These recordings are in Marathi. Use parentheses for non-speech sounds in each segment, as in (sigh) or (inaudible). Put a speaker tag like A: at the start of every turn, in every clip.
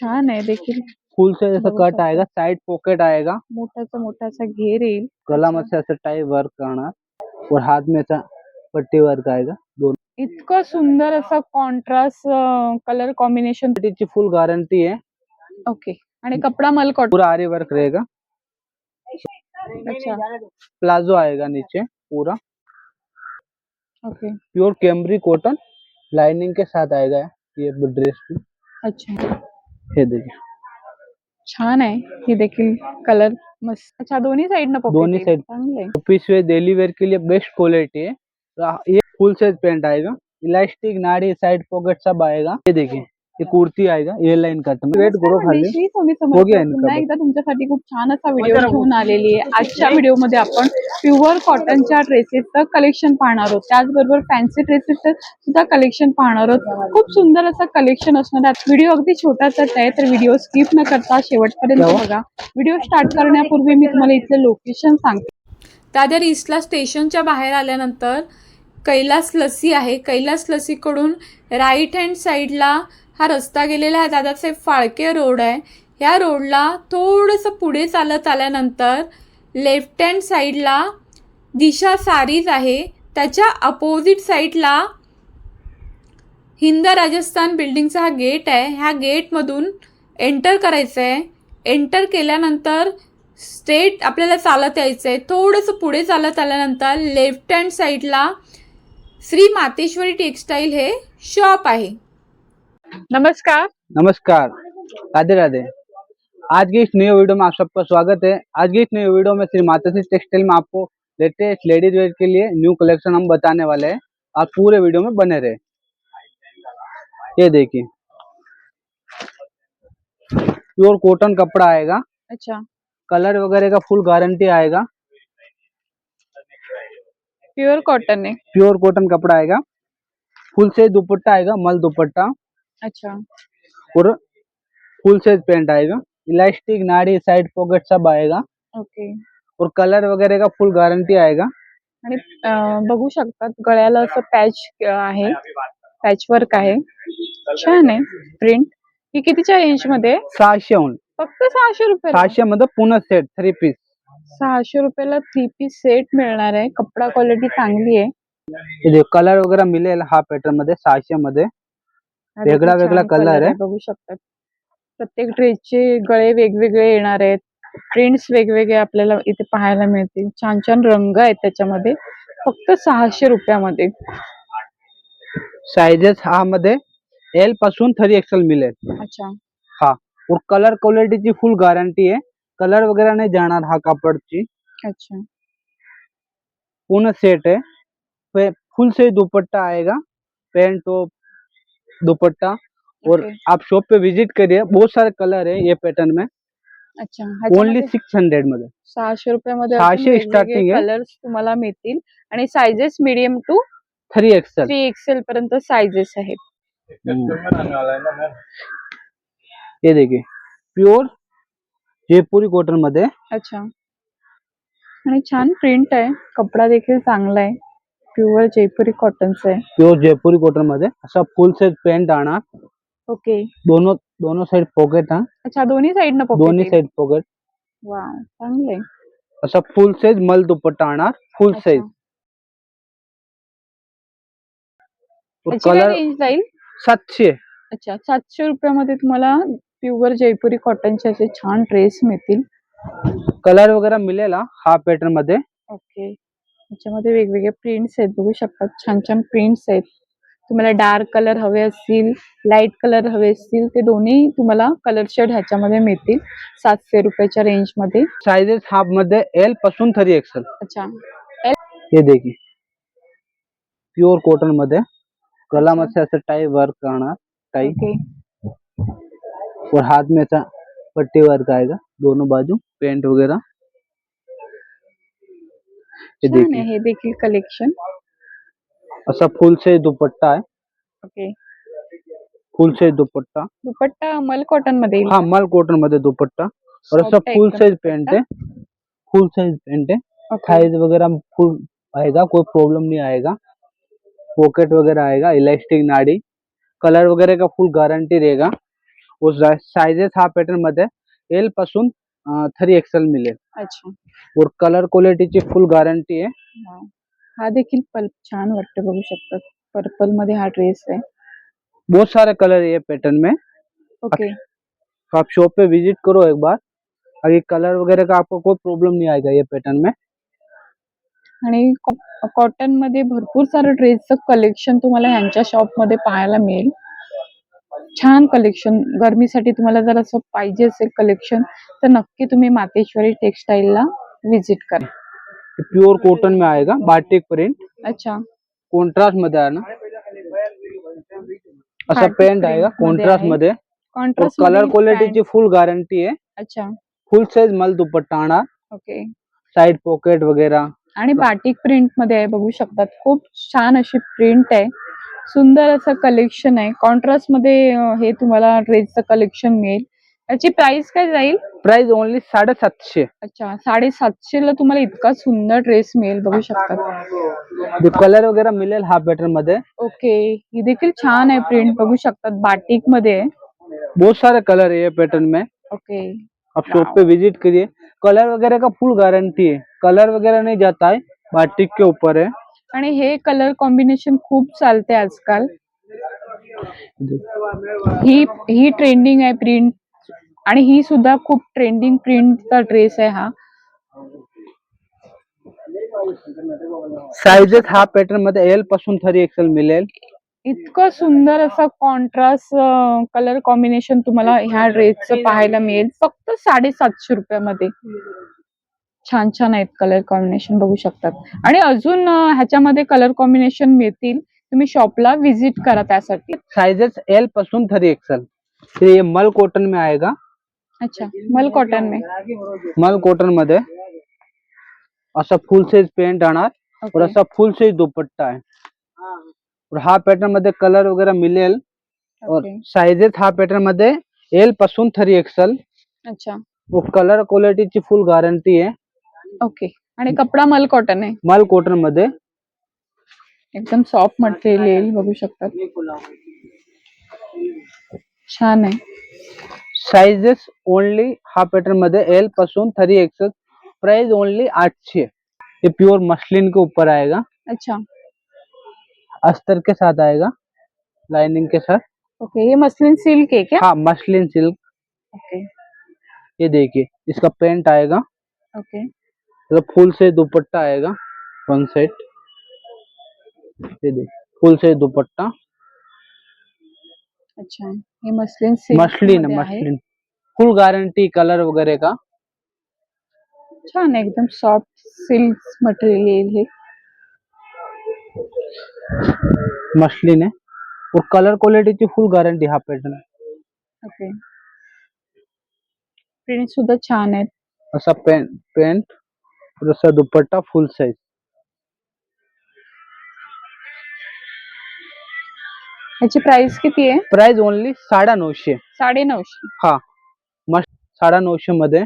A: छान आहे देखील.
B: फुल से ऐसा
A: बघू
B: कट. आएगा साइड पॉकेट आएगा.
A: मोठाचा मोठासा घेर येईल.
B: गला में से ऐसा टाई वर्क करना और हाथ में पट्टी वर्क आएगा दोनों
A: इतकं सुंदर असं कॉन्ट्रास्ट कलर कॉम्बिनेशन
B: ची फुल गारंटी है
A: ओके आणि कपडा मलकॉट
B: पूरा आरी वर्क रहेगा.
A: अच्छा.
B: प्लाजो आएगा नीचे पूरा.
A: Okay
B: pure cambric cotton lining के साथ आएगा ये ड्रेस भी.
A: अच्छा.
B: हे देखिए
A: छान आहे. हे देखील कलर मस्त. अच्छा दोन्ही साइड ना
B: दोन्ही side.
A: चांगले
B: ऑफ़िस वेयर डेली वेयर के लिए बेस्ट क्वालिटी है ये फुल साइज़ पेंट आएगा. इलास्टिक नाड़ी साइड पॉकेट सब आएगा. ये देखिए. ये कुर्ती आएगा ये लाइन कट में वेट करो खाली. हो
A: पुन्हा. एकदा तुमच्यासाठी खूप छान असा व्हिडिओ घेऊन आलेली आहे. आजच्या व्हिडिओमध्ये आपण प्युअर कॉटनच्या ड्रेसेसचं कलेक्शन पाहणार आहोत. त्याचबरोबर फॅन्सी ड्रेसेसचं सुद्धा कलेक्शन पाहणार आहोत. खूप सुंदर असं कलेक्शन असणार आहे. व्हिडिओ अगदी छोटासाच आहे तर व्हिडिओ स्किप न करता शेवटपर्यंत? बघा. व्हिडिओ स्टार्ट करण्यापूर्वी मी तुम्हाला इथलं लोकेशन सांगते.
C: दादर ईस्टला स्टेशनच्या बाहेर आल्यानंतर कैलास लसी आहे. कैलास लसीकडून राईट हँड साईडला हा रस्ता गेलेला आहे. दादासाहेब फाळके रोड आहे. ह्या रोडला थोडंसं पुढे चालत आल्यानंतर लेफ्ट हँड साईडला दिशा सारीज आहे. त्याच्या अपोजिट साईडला हिंद राजस्थान बिल्डिंगचा हा गेट आहे. ह्या गेटमधून एंटर करायचं आहे एंटर केल्यानंतर स्ट्रेट आपल्याला चालत यायचं आहे थोडंसं पुढे चालत आल्यानंतर लेफ्ट हँड साईडला श्री मातेश्वरी टेक्सटाईल हे शॉप आहे.
A: नमस्कार।
B: नमस्कार। राधे राधे। आज की इस नए वीडियो में आप सबका स्वागत है। आज की इस नए वीडियो में श्री माता श्री टेक्सटाइल में आपको लेटेस्ट लेडीज़ वेयर के लिए न्यू कलेक्शन हम बताने वाले हैं। आप पूरे वीडियो में बने रहे। ये देखिए। प्योर कॉटन कपड़ा आएगा।
A: अच्छा।
B: कलर वगैरह का फुल गारंटी आएगा।
A: प्योर कॉटन आहे
B: प्योर कॉटन कपड़ा आएगा। फुल से दुपट्टा आएगा मल दुपट्टा।
A: अच्छा.
B: और फुल साइज पैंट आएगा। इलास्टिक नाड़ी साइड पॉकेट सब आएगा।
A: ओके.
B: और कलर वगैरह का फुल गारंटी आएगा।
A: आणि अं, बघू शकतात गळ्याला असं पॅच आहे. पॅच वर्क आहे. छान आहे. प्रिंट ही कितीच्या रेंजमध्ये? आहे?
B: सहाशे
A: फक्त सहाशे रुपये
B: सहाशे मध्ये पुन्हा सेट थ्री पीस
A: सहाशे रुपयाला थ्री पीस सेट मिळणार आहे. कपडा क्वालिटी चांगली आहे.
B: हे कलर वगैरह मिळेल हा पॅटर्नमध्ये सहाशे मध्ये. वेगळा वेगळा color आहे.
A: बघू शकतात. प्रत्येक ड्रेसचे गळे वेगवेगळे येणार आहेत. प्रिंट्स वेगवेगळे आपल्याला इथे पाहायला मिळतील. छान छान रंग आहेत त्याच्यामध्ये. फक्त सहाशे रुपयामध्ये.
B: साइजेस हा मध्ये एलपासून थ्री एक्सेल मिळेल.
A: अच्छा.
B: हा. और कलर क्वालिटीची फुल गॅरंटी आहे. कलर वगैरह नाही जाणार हा कापडची.
A: अच्छा.
B: पूर्ण सेट है फुल से दुपट्टा आएगा. पैंट टॉप दुपट्टा और
A: ओके.
B: आप शॉप पे विजिट करिए बहुत सारे कलर है ये पैटर्न में।
A: अच्छा
B: ओनली सिक्स हंड्रेडमध्ये।
A: सहाशे रुपयामध्ये
B: 600 starting आहे.
A: कलर्स तुम्हाला मिळतील. आणि sizes medium to
B: three XL
A: three XL पर्यंत सायझेस आहेत.
B: ये देखिए प्योर जयपुरी कॉटनमध्ये।
A: अच्छा. आणि छान प्रिंट आहे. कपडा देखील चांगला आहे. प्युअर जयपुरी कॉटनचा आहे.
B: प्योर जयपुरी कॉटनमध्ये असा फुल साइज पॅन्ट आणा.
A: ओके.
B: दोनों दोनों साइड पॉकेट हा.
A: अच्छा दोन्ही साइडनं
B: दोन्ही
A: पॉकेट
B: साइड पॉकेट
A: वा चांगले.
B: असा फुल साइज मल दुपट्टा आणा. फुल. साइज कलर
A: रेंज जाईल?
B: सातशे
A: अच्छा सातशे रुपयामध्ये तुम्हाला प्युअर जयपुरी कॉटनचे असे छान ड्रेस मिळतील.
B: कलर वगैरे मिळेल हा पॅटर्नमध्ये.
A: ओके. याच्यामध्ये वेगवेगळे प्रिंट्स आहेत. बघू शकतात छान छान प्रिंट्स आहेत. तुम्हाला डार्क कलर हवे असतील लाइट कलर हवे असतील ते दोन्ही तुम्हाला कलर शेड ह्याच्यामध्ये मिळतील. सातशे रुपयाच्या रेंजमध्ये.
B: साइजेस हाफमध्ये एलपासून थ्री एक्सेल
A: अच्छा.
B: ये देखिए प्योर कॉटनमध्ये. गला में से ऐसे टाई वर्क करना टाई
A: ओके
B: और हाथ में ऐसा पट्टी वर्क आएगा दोनों बाजू पेंट वगैरह ये
A: छान आहे
B: देखिए।
A: हे देखील कलेक्शन
B: ऐसा फुल से दुपट्टा है।
A: ओके।
B: फुल से दुपट्टा।
A: दुपट्टा मल कॉटन मध्ये येईल
B: हाँ मल कॉटन मध्ये दुपट्टा। और ऐसा फुल साइज़ पेंट है। फुल साइज़ पेंट है। साइज़ वगैरह फुल आएगा कोई प्रॉब्लम नहीं आएगा। पॉकेट वगैरह आएगा इलास्टिक नाड़ी। कलर वगैरह का फुल गारंटी रहेगा। उस साइजेस हा पॅटर्न मध्ये एल पासून थ्री एक्सेल मिळेल
A: अच्छा.
B: और कलर क्वालिटीची फुल गॅरंटी आहे.
A: हा देखील पल छान वाटतं बघू शकतात पर्पलमध्ये हा ड्रेस आहे.
B: बहुत सारे कलर है ये पैटर्न में.
A: ओके
B: तो आप शॉप पे विजिट करो एक बार. और ये कलर वगैरह का आपको कोई प्रॉब्लम नहीं आएगा ये पैटर्न में.
A: आणि कॉटनमध्ये भरपूर सारं ड्रेसचं कलेक्शन तुम्हाला ह्यांच्या शॉपमध्ये पाहायला मिळेल. छान कलेक्शन गरमीसाठी तुम्हाला जर असं पाहिजे असेल कलेक्शन तर नक्की तुम्ही मातेश्वरी टेक्सटाईलला विजिट करा.
B: प्योर कॉटन में आएगा बाटिक प्रिंट
A: अच्छा.
B: कॉन्ट्रास्टमध्ये आहे ना? असा
A: Batik
B: पेंट आएगा
A: print मध्ये
B: कॉन्ट्रास्ट
A: आहे.
B: मध्ये?
A: कॉन्ट्रास्ट
B: कलर क्वालिटीची फुल गॅरंटी आहे.
A: अच्छा.
B: फुल साइज मल दुपट्टा आणा
A: ओके
B: साइड पॉकेट वगैरह
A: आणि बाटिक प्रिंटमध्ये आहे बघू शकतात. खूप छान अशी प्रिंट आहे. सुंदर असं कलेक्शन आहे. कॉन्ट्रास्टमध्ये हे तुम्हाला ड्रेसचं कलेक्शन मिळेल. याची प्राइस काय जाईल?
B: प्राइस ओनली साडेसातशे.
A: अच्छा साडेसातशे ला तुम्हाला इतका सुंदर ड्रेस मिळेल बघू शकतात
B: जो कलर वगैरह मिळेल हा पॅटर्नमध्ये.
A: ओके. ही देखील छान आहे प्रिंट बघू शकतात बाटिकमध्ये
B: बहुत सारे कलर है ये पैटर्न में.
A: ओके.
B: आप शॉप पे विजिट करिए. कलर वगैरह का फुल गारंटी है कलर वगैरह नहीं जाता है बाटिक के ऊपर है
A: आणि हे कलर कॉम्बिनेशन खूप चालते आजकाल. ही ही ट्रेंडिंग आहे प्रिंट आणि ही सुद्धा खूप ट्रेंडिंग प्रिंटचा ड्रेस आहे हा.
B: साइजेस हा पॅटर्नमध्ये एलपासून थ्री एक्सेल मिळेल.
A: इतकं सुंदर असं कॉन्ट्रास्ट कलर कॉम्बिनेशन तुम्हाला ह्या ड्रेसचं पाहायला मिळेल. फक्त साडेसातशे रुपयामध्ये. छान छान आहेत कलर कॉम्बिनेशन बघू शकतात. आणि अजून ह्याच्यामध्ये कलर कॉम्बिनेशन मिळतील. तुम्ही शॉपला व्हिजिट करा त्यासाठी.
B: साइजेस एलपासून थ्री एक्सेल ये मल कॉटन में आएगा.
A: अच्छा मल कॉटन में.
B: मल कॉटनमध्ये. असा फुल साइज पेंट आणणार. और असा फुल साइज दुपट्टा आहे. और हा पॅटर्नमध्ये कलर वगैरह मिळेल. और साइजेस हा पॅटर्नमध्ये एलपासून थ्री एक्सेल
A: अच्छा.
B: और कलर क्वालिटीची फुल गॅरंटी आहे.
A: ओके आणि कपडा मल कॉटन आहे?
B: मल कॉटन मध्ये.
A: एकदम सॉफ्ट मटेरियल येईल बघू शकतात. छान आहे.
B: साइजेस ओनली हा पॅटर्न मध्ये एल पासून थ्री एक्सेल प्राइस ओनली आठशे. ये प्योर मसलिन के ऊपर आएगा.
A: अच्छा.
B: अस्तर के साथ आएगा. लाइनिंग के साथ.
A: ओके ये मसलिन सिल्क है क्या?
B: हाँ मसलिन सिल्क
A: ओके
B: ये देखिए इसका पेंट आएगा.
A: ओके
B: मतलब फुल से दुपट्टा आएगा वन सेट ये देखिए फुल से दुपट्टा।
A: अच्छा हे मसलिन
B: है फुल गारंटी कलर वगैरह का।
A: छान आहे, एकदम सॉफ्ट सिल्क मटेरियल येईल हे
B: मसलिन है। और कलर क्वालिटी की फुल गारंटी हा। पॅटर्न
A: ओके प्रिंट सुद्धा छान आहेत
B: असा पेंट पेंट असा दुपट्टा फुल साइज
A: ह्याची प्राइस किती आहे?
B: प्राइस ओनली साडे नऊशे
A: साडे नऊशे
B: हा. मस्त साडे नऊशे मध्ये.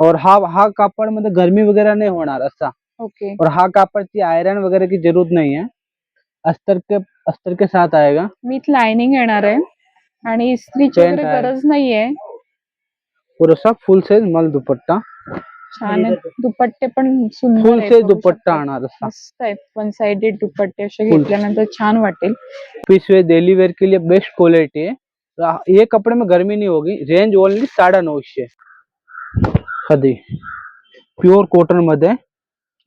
B: और हा हा कापडमध्ये गरमी वगैरह नहीं होणार असा.
A: ओके.
B: और हा कापड़ची आयरन वगैरह की जरूरत नहीं है अस्तर के अस्तर के साथ आएगा.
A: विथ लाइनिंग येणार आहे. आणि इस्त्रीची
B: Pant
A: वगैरे
B: आहे.
A: गरज नाहीये.
B: असा फुल साइज मल दुपट्टा.
A: छान आहे. दुपट्टे पण सुंदर
B: फुल
A: बघू
B: दुपट्टा
A: शकता.
B: असा.
A: मस्त आहेत वन साइडेड दुपट्टे असे
B: Full.
A: घेतल्यानंतर छान वाटेल.
B: पीस वे डेली वेयर के लिए बेस्ट क्वालिटी है ये कपड़े में गर्मी नहीं होगी. रेंज ओनली साडे नऊशे कधी प्योर कॉटन मध्ये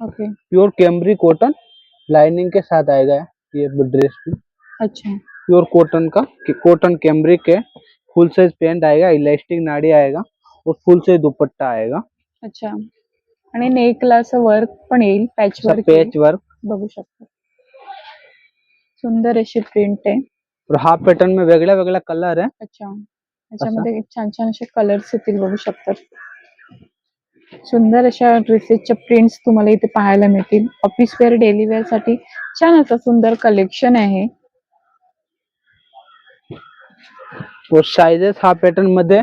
A: okay
B: pure cambric cotton lining के साथ आएगा ये ड्रेस भी.
A: अच्छा.
B: प्योर कॉटन का कॉटन कैमरिक के फुल साइज़ पेंट आएगा इलास्टिक नाड़ी आएगा और फुल साइज़ दुपट्टा आएगा.
A: अच्छा. आणि नेकला असं वर्क पण येईल पॅच वर्क
B: पैच वर्क
A: बघू शकता. सुंदर अशी प्रिंट आहे.
B: और हा पॅटर्न में वेगळ्या वेगळ्या कलर है
A: अच्छा. त्याच्यामध्ये छान छान असे कलर्स येतील बघू शकतात. सुंदर अशा ड्रेसेसच्या प्रिंट्स तुम्हाला इथे पाहायला मिळतील. ऑफिस वेअर डेली वेअरसाठी छान असं सुंदर कलेक्शन आहे.
B: साइजेस हा पॅटर्नमध्ये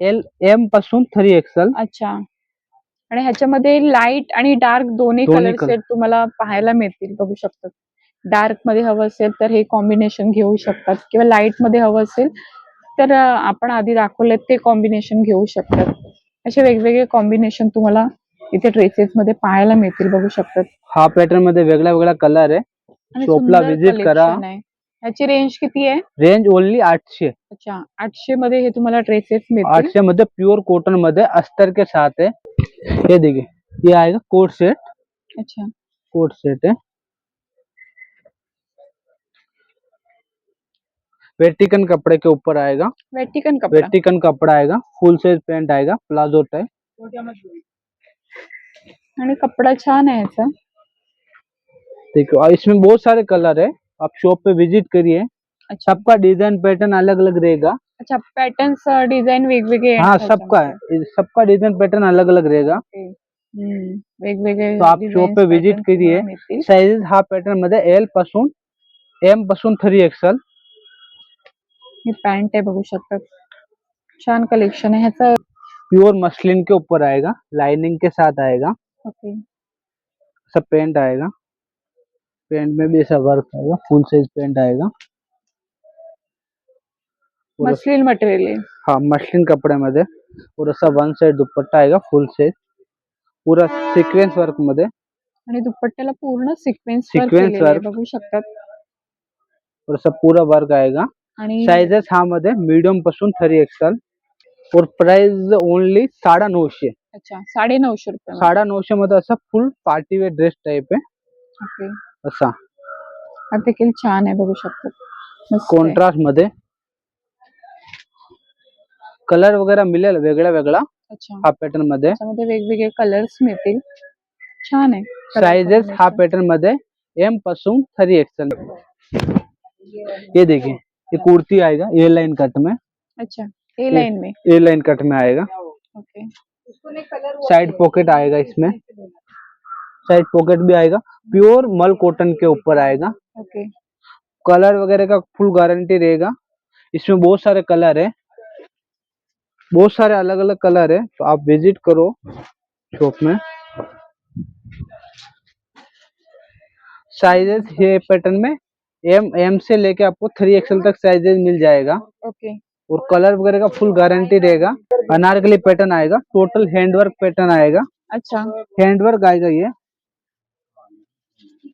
B: एल एमपासून थ्री एक्सल
A: अच्छा. आणि ह्याच्यामध्ये लाइट आणि डार्क दोन्ही
B: दोन्ही
A: कलर
B: color.
A: सेट तुम्हाला पाहायला मिळतील बघू शकतात डार्कमध्ये हवं असेल तर हे कॉम्बिनेशन घेऊ शकतात किंवा लाइटमध्ये हवं असेल तर अं, आपण आधी दाखवले ते कॉम्बिनेशन घेऊ शकतात असे वेगवेगळे कॉम्बिनेशन तुम्हाला इथे ड्रेसेस मध्ये पाहायला मिळतील बघू शकतात
B: हा पॅटर्नमध्ये वेगळा वेगळा कलर आहे
A: आणि
B: शॉपला
A: सुंदर
B: visit करा.
A: collection आहे. याची रेंज किती आहे?
B: रेंज ओनली आठशे.
A: अच्छा आठशे मध्ये हे तुम्हाला ड्रेसेस मिळतील.
B: आठशे मध्ये प्योर कॉटन मध्ये अस्तर के साथ है ये देखिए ये आएगा कोट सेट
A: अच्छा.
B: कोट सेट है. वेटिकन कपड़े के ऊपर आएगा.
A: वेटिकन कपडा.
B: वेटिकन कपड़ा आएगा. फुल साइज़ पैंट आएगा. प्लाजो टाइप
A: आणि कपडा छान आहे याचा.
B: देखो और इसमें बहुत सारे कलर है. आप शॉप पे विज़िट करिए।
A: अच्छा।
B: सबका डिज़ाइन पैटर्न अलग अलग रहेगा।
A: अच्छा पैटर्न डिझाइन वेगवेगळे
B: हाँ सबका है। सबका डिज़ाइन पैटर्न अलग अलग रहेगा
A: हम्म, वेगवेगळे
B: तो आप शॉप पे
A: विज़िट
B: करिए.
A: तुम्हाला मिळतील.
B: साइजेस हा पॅटर्न मध्ये एल पासून एम पासून थ्री एक्सल
A: ही पॅन्ट आहे बघू छान कलेक्शन है ह्याचं
B: प्योर मसलिन के ऊपर आएगा लाइनिंग के साथ आएगा.
A: ओके
B: सब पेंट आएगा। पेंट में भी ऐसा वर्क आएगा फुल साइज पेंट आएगा।
A: मसलिन मटेरियल आहे
B: हाँ मसलिन कपड़े मध्ये और असा वन साइड दुपट्टा आएगा फुल साइज पूरा सिक्वेन्स वर्कमध्ये
A: आणि दुपट्ट्याला पूर्ण सिक्वेन्स
B: Sequence work.
A: बघू शकतात.
B: और असा पूरा वर्क आएगा।
A: आणि
B: साइजेस हा मध्ये मीडियमपासून थ्री एक्सल और प्राइस ओनली साडा नऊशे
A: अच्छा साडे नऊशे रुपये
B: साडा नऊशे मध्ये असा full party wear dress type आहे
A: ओके
B: असा.
A: हा देखील छान आहे बघू
B: कॉन्ट्रास्ट मध्ये कलर वगैरे मिळेल वेगळा वेगळा
A: अच्छा.
B: हा पॅटर्न मध्ये.
A: वेगवेगळे कलर्स मिळतील. छान आहे.
B: साइजेस हा. पैटर्न मध्ये एम पासून थ्री एक्सल ये देखिए ये कुर्ती आएगा ए लाइन कट में.
A: अच्छा. ए लाइन में.
B: ए लाइन कट में आएगा
A: ओके
B: साइड पॉकेट आएगा इसमें. साइड पॉकेट भी आएगा प्योर मल कॉटन के ऊपर आएगा।
A: ओके।
B: कलर वगैरह का फुल गारंटी रहेगा। इसमें बहुत सारे कलर है। बहुत सारे अलग अलग कलर है तो आप विज़िट करो शॉप में। साइजेस ये पैटर्न में एम एम से लेके आपको थ्री एक्सएल तक साइजेस मिल जाएगा।
A: ओके।
B: और कलर वगैरह का फुल गारंटी रहेगा। अनारकली पैटर्न आएगा टोटल हैंडवर्क पैटर्न आएगा।
A: अच्छा।
B: हैंडवर्क आएगा ये।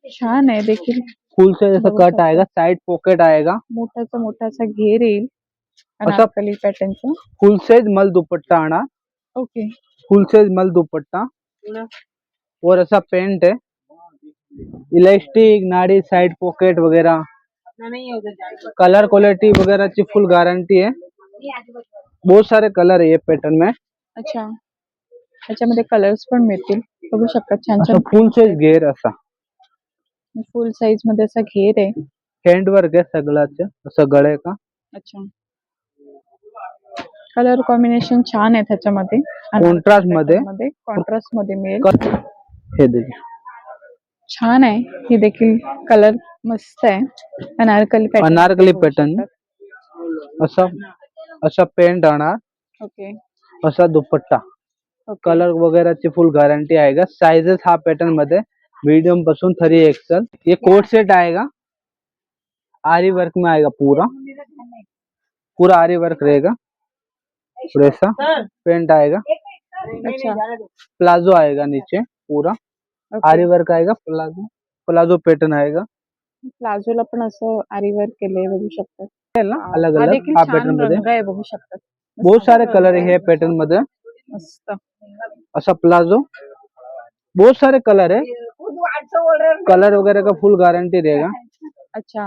A: छान आहे देखील.
B: फुल से जैसा कट. आएगा साइड पॉकेट आएगा.
A: मोठाचा मोठासा घेर येईल. अनारकली पॅटर्नचा
B: फुल साइज़ मल दुपट्टा आना
A: ओके.
B: फुल साइज़ मल दुपट्टा. और ऐसा पेंट है इलास्टिक नाड़ी साइड पॉकेट वगैरह कलर क्वालिटी वगैरह की फुल गारंटी है बहुत सारे कलर है ये पैटर्न में.
A: अच्छा. ह्याच्यामध्ये कलर्स पण मिळतील. बघू शकता छान छान
B: फुल साइज़ घेर असा.
A: फुल साईजमध्ये असा घेर आहे.
B: हँडवर्क आहे सगळ्याच. असं गळे का?
A: अच्छा. कलर कॉम्बिनेशन छान आहे त्याच्यामध्ये.
B: कॉन्ट्रास्टमध्ये मध्ये?
A: कॉन्ट्रास्टमध्ये मिळेल
B: हे देखिए
A: छान आहे. ही देखील कलर मस्त आहे. अनारकली pattern.
B: अनारकली पॅटर्न. असा असा पेंट आना
A: ओके
B: असा दुपट्टा. कलर वगैरहची फुल गारंटी आएगा साइजेस हा पैटर्नमध्ये मीडियम पासून थ्री एक्सल। ये कोट सेट आएगा। आरी वर्क में आएगा पूरा। पूरा आरी वर्क रहेगा। ऐसा पेंट आएगा।
A: अच्छा।
B: प्लाजो आएगा नीचे पूरा. आरी वर्क आएगा प्लाजो। प्लाजो पैटर्न आएगा।
A: प्लाझोला पण असं आरी वर्क केलंय बघू शकतात.
B: है ना? अलग
A: हा
B: अलग
A: देखील
B: हा
A: छान
B: पैटर्न मध्ये.
A: रंग आहे बघू शकतात.
B: बहुत सारे कलर है पैटर्न मध्ये.
A: मस्त.
B: असा प्लाजो. बहुत सारे कलर है कलर वगैरह का फुल गारंटी रहेगा
A: अच्छा।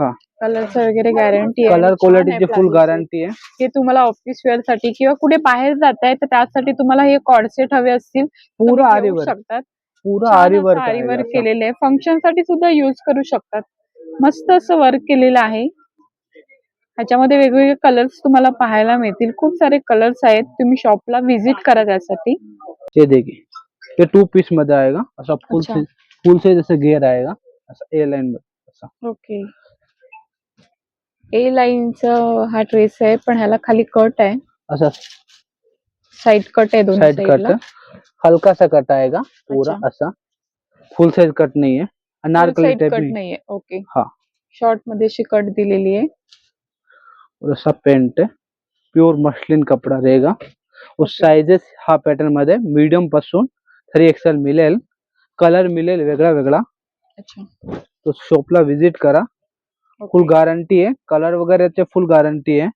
B: हाँ।
A: कलरचं वगैरे गॅरंटी आहे.
B: कलर
A: छान
B: क्वालिटी
A: आहे
B: की फुल. गारंटी है
A: हे तुम्हाला ऑफिस वेअरसाठी किंवा कुठे बाहेर जाताय तर त्यासाठी तुम्हाला हे कॉडसेट हवे असतील.
B: पूरा आरी
A: शकतात.
B: पूरा आरी
A: असं
B: वर्क
A: आरी वर्क। केलेलं आहे. फंक्शनसाठी सुद्धा युज करू शकतात. मस्त असं वर्क केलेलं आहे. ह्याच्यामध्ये वेगवेगळे कलर्स तुम्हाला पाहायला मिळतील. खूप सारे कलर्स आहेत. तुम्ही शॉपला व्हिजिट करा त्यासाठी.
B: ये देखिए ये टू पीसमध्ये आएगा ऐसा फुल
A: अच्छा.
B: से फुल से जैसे घेर आएगा ऐसा ए लाइन में ऐसा।
A: ओके ए लाईनच हा ड्रेस आहे पण ह्याला खाली कट आहे.
B: ऐसा
A: साइड कट आहे दोन्ही
B: साइड कट हल्का सा कट आएगा पूरा
A: अच्छा.
B: ऐसा. फुल साइज़ कट नहीं है. अनारकली
A: साइड
B: टाइप
A: कट
B: में
A: नाहीये ओके
B: हाँ.
A: शॉर्ट मध्ये अशी कट दिलेली आहे.
B: और ऐसा पेंट है. प्योर मसलिन कपडा रहेगा. उस साइजेस हा पॅटर्न मध्ये मीडियम पासून थ्री एक्सेल मिळेल कलर मिळेल वेगळा वेगळा.
A: अच्छा.
B: तो शॉपला विज़िट करा. फुल गॅरंटी आहे. कलर वगैरेचे फुल गॅरंटी आहे.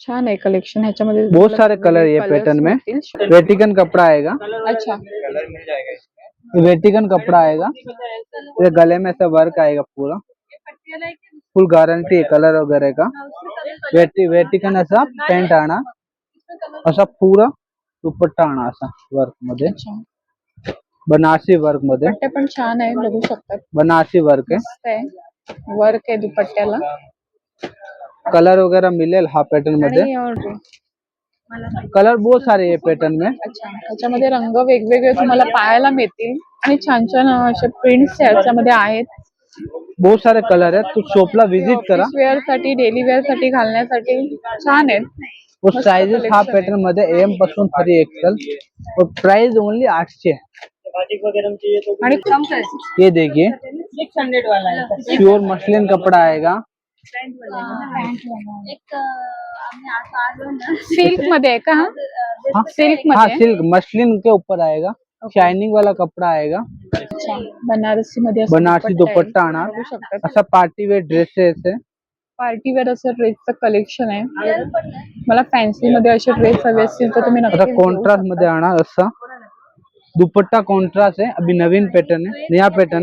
A: छान आहे कलेक्शन ह्याच्यामध्ये
B: बहुत सारे कलर ये
A: colours
B: पैटर्न में. वेटिकन कपड़ा आएगा.
A: अच्छा.
B: वेटिकन कपड़ा आएगा. ये गले में ऐसा वर्क आएगा पूरा. फुल गारंटी है कलर वगैरह का. वेटिकन ऐसा पेंट आना ऐसा पूरा दुपट्टा असा
A: वर्कमध्ये
B: बनारसी वर्कमध्ये
A: दुपट्टे पण छान आहे बघू शकतात.
B: बनारसी वर्क
A: आहे. वर्क आहे दुपट्ट्याला.
B: कलर वगैरह मिलेल हा
A: पॅटर्नमध्ये.
B: कलर बहुत सारे ये पैटर्न में.
A: अच्छा त्याच्यामध्ये रंग वेगवेगळे तुम्हाला पाहायला मिळतील. आणि छान छान असे प्रिंट्स याच्यामध्ये आहेत.
B: बहुत सारे कलर है तो शॉपला विजिट करा.
A: वेअरसाठी डेली वेअरसाठी घालण्यासाठी छान आहेत.
B: और साइजेस हा। पॅटर्न मध्ये एम पासून थ्री एक्सेल और प्राइस ओनली आठशे
A: आणि
B: ये देखिए। प्योर मसलिन कपड़ा आएगा।
A: सिल्क मध्ये आहे का हा?
B: हाँ
A: सिल्क (laughs)
B: हाँ
A: मध्ये
B: सिल्क मसलिन के ऊपर आएगा। शाइनिंग वाला कपड़ा आएगा।
A: अच्छा। बनारसी मध्ये
B: बनारसी
A: दुपट्टा.
B: आना। असा पार्टी वेअर ड्रेसेस है।
A: पार्टी वेअर असं ड्रेसचं कलेक्शन आहे. मला फॅन्सी मध्ये असे ड्रेस हवे असतील तर तुम्ही
B: आता
A: नक्की
B: कॉन्ट्रास्टमध्ये आना असा. दुपट्टा कॉन्ट्रास्ट है अभी नवीन पैटर्न है नया पैटर्न